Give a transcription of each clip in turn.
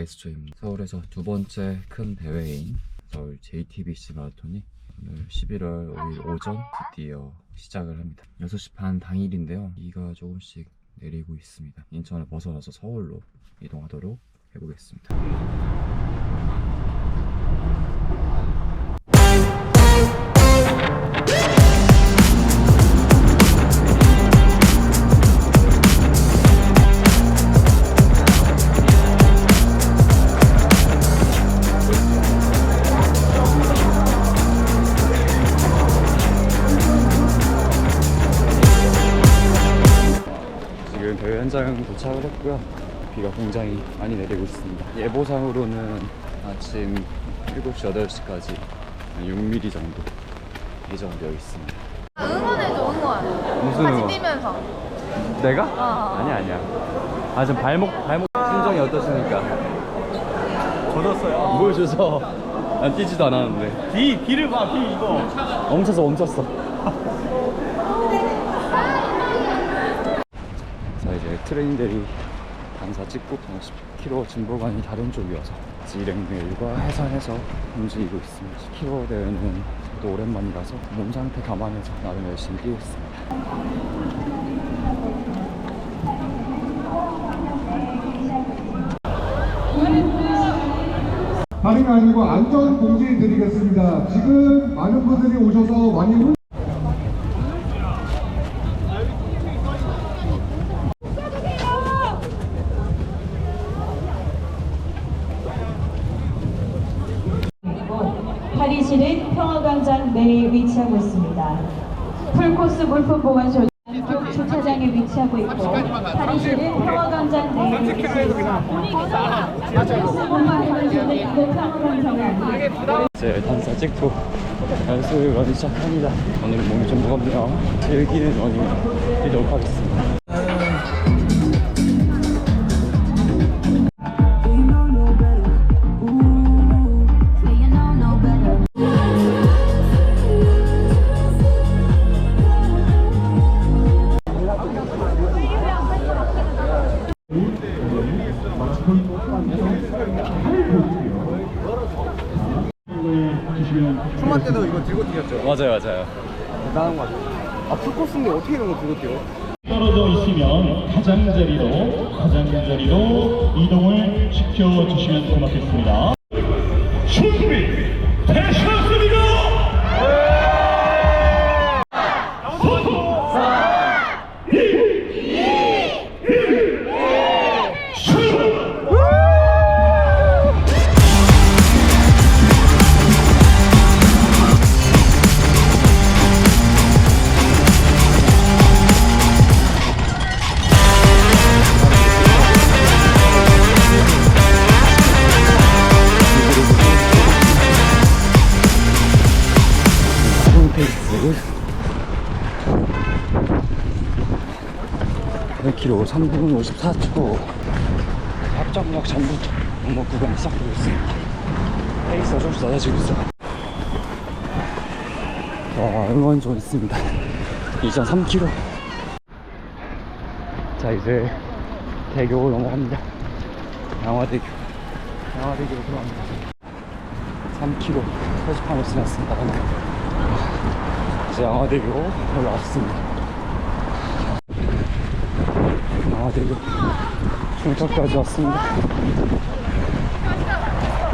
아이스조입니다. 서울에서 두 번째 큰 대회인 서울 JTBC 마라톤이 오늘 11월 5일 오전 드디어 시작을 합니다. 6시 반 당일인데요. 비가 조금씩 내리고 있습니다. 인천을 벗어나서 서울로 이동하도록 해보겠습니다. 비가 굉장히 많이 내리고 있습니다. 예보상으로는 아침 7시, 8시까지 6mm 정도 예정되어 있습니다. 응원해줘 응원 무슨 같이 응원? 뛰면서 내가? 어. 아니야, 아니야. 아, 지금 발목, 발목 심정이 어떠십니까? 젖었어요. 뭘 줘서 난 뛰지도 않았는데. 비, 비를 봐, 비 이거. 멈췄어, 멈췄어. 자, 이제 트레인들이 반사 찍고 10km 진보관이 다른 쪽이어서 지랭일과 해산해서 움직이고 있습니다. 10km 대회는 또 오랜만이라서 몸 상태 감안해서 나름 열심히 뛰겠습니다. 다름이 아니고 안전 공지 드리겠습니다. 지금 많은 분들이 오셔서 많이 혼- 파리시는 평화 광장 내에 위치하고 있습니다. 풀코스 물품 보관소 쪽 주차장에 위치하고 있고 파리시는 평화광장 내에 위치해 있습니다. 이제 단사 찍고 연습 러닝 시작합니다. 오늘은 몸이 좀 무겁네요. 즐기는 러닝 뛰도록 하겠습니다. 대단한 거 같아요. 아, 풀코스인데 어떻게 이런 거 들고 뛰어? 떨어져 있으면 가장자리로 가장자리로 이동을 시켜주시면 고맙겠습니다. 준비 되셨 100km 3분 54초 합정역 전부 목목 구간 시작되고 있습니다. 페이스가 조금씩 낮아지고 있어요. 와 응원 좀 있습니다. 2.3km 자 이제 대교 넘어갑니다. 양화대교. 양화대교로 들어갑니다. 3km 표지판을 지났습니다. 방금 이제 양화대교 올라왔습니다. 양화대교 중턱까지 왔습니다.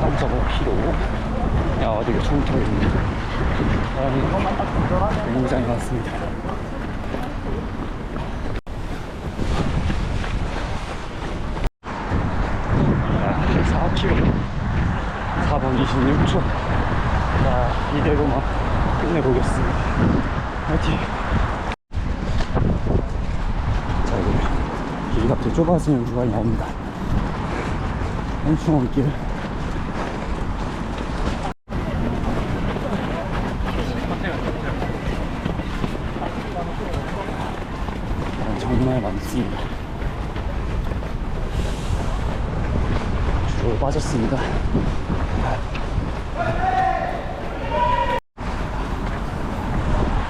3.5km 양화대교 중턱입니다. 사람이 굉장히 많습니다. 자, 4km 4분 26초 자 이대로만 끝내보겠습니다 화이팅 자 이제 길이 갑자기 좁아지는 구간이 나옵니다 한충원길 정말 많습니다 주로 빠졌습니다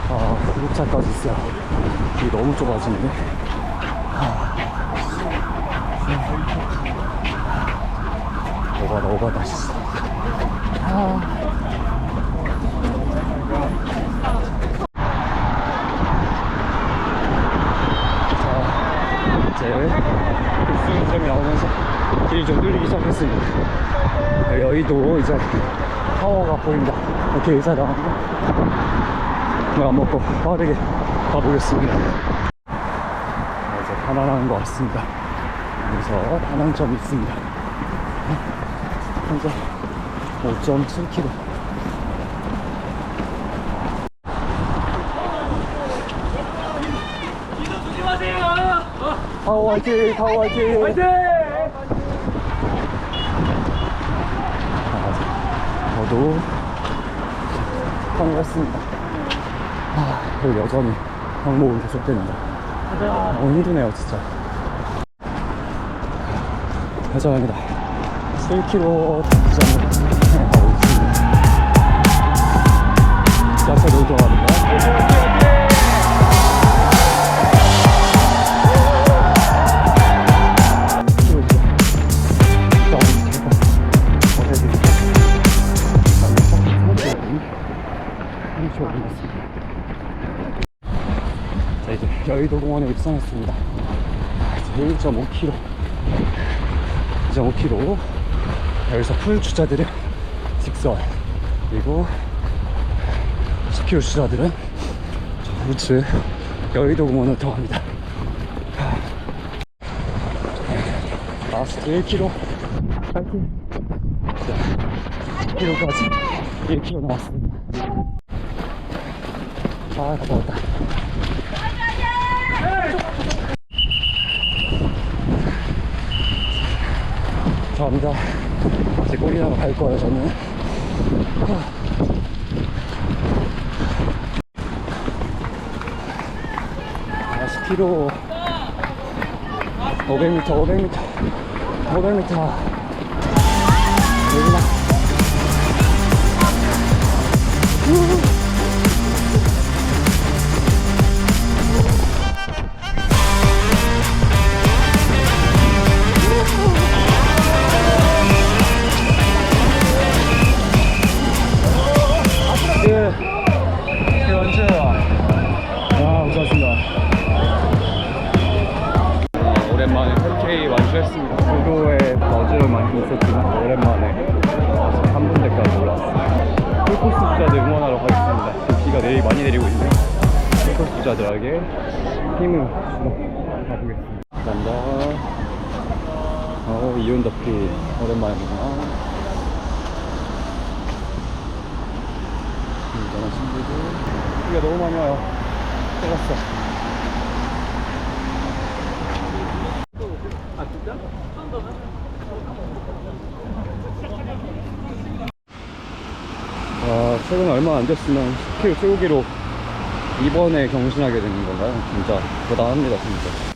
아, 구독자까지 있어요. 길이 너무 좁아지네. 오바다 오바다 씨. 자, 이제 급수점이 나오면서 길이 좀 뚫리기 시작했습니다. 네, 여의도 이제 타워가 보인다. 이렇게 의사당합니다. 안 먹고 빠르게 가보겠습니다. 아, 이제 반환하는 것 같습니다. 여기서 반환점이 있습니다. 현재 5.7km. 타워 화이팅! 타워 화이팅! 화이팅! 저도 통과했습니다. 아, 그리고 여전히 항목은 계속됩니다. 너무 힘드네요, 진짜. 회전합니다. 7km 지점을 가고 있습니다. 자체 놀동합니다. 자 이제 여의도 공원에 입성했습니다. 이제 1.5km 2.5km 여기서 풀 주자들은 직선 그리고 10km 주자들은 저 우측 여의도 공원을 통합니다. 라스트 1km 파이팅. 10km까지 1km 남았습니다. 아 왔다. 감사합니다. 이제 꼬리나라 갈 거예요, 저는. 아, 10km. 500m, 500m. 500m. 여기다. 감사합니다. 어, 이온 덕비 오랜만에 보구나. 운전한 친구들 비가 너무 많이 와요 떠갔어 아 최근 얼마 안 됐으면 10km 세우기로 이번에 경신하게 되는 건가요? 진짜 대단합니다 진짜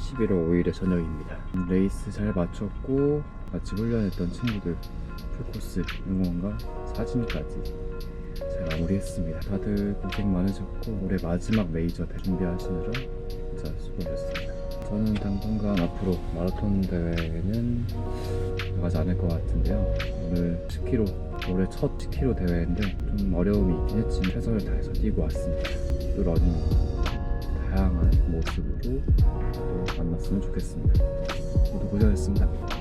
11월 5일의 저녁입니다. 레이스 잘 마쳤고 같이 훈련했던 친구들 풀코스 응원과 사진까지 잘 마무리했습니다. 다들 고생 많으셨고 올해 마지막 메이저 대 준비하시느라 진짜 수고하셨습니다. 저는 당분간 앞으로 마라톤 대회는 나가지 않을 것 같은데요. 오늘 10km 올해 첫 10km 대회인데 좀 어려움이 있긴 했지만 최선을 다해서 뛰고 왔습니다. 또 러닝 다양한 모습으로 또 만났으면 좋겠습니다. 모두 고생하셨습니다.